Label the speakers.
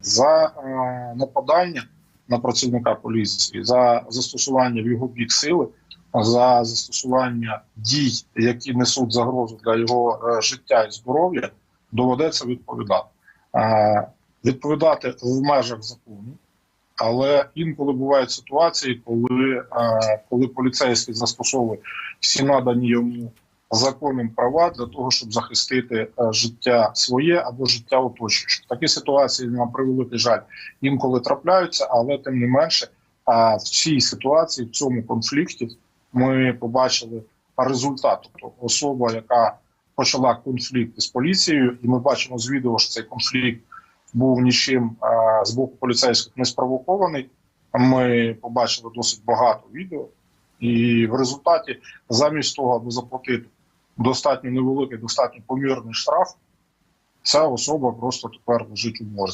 Speaker 1: за е, нападання на працівника поліції, за застосування в його бік сили, за застосування дій, які несуть загрозу для його е, життя і здоров'я, доведеться відповідати. Е, відповідати в межах закону. Але інколи бувають ситуації, коли, коли поліцейський застосовує всі надані йому законом права для того, щоб захистити е, життя своє або життя оточуючих. Такі ситуації на превеликий жаль інколи трапляються, але тим не менше, а в цій ситуації, в цьому конфлікті, ми побачили результат. Тобто особа, яка почала конфлікт з поліцією, і ми бачимо з відео, що цей конфлікт був нічим е, з боку поліцейських не спровокований. Ми побачили досить багато відео, і в результаті, замість того, аби заплатити достатньо невеликий, достатньо помірний штраф, ця особа просто тепер лежить у морзі.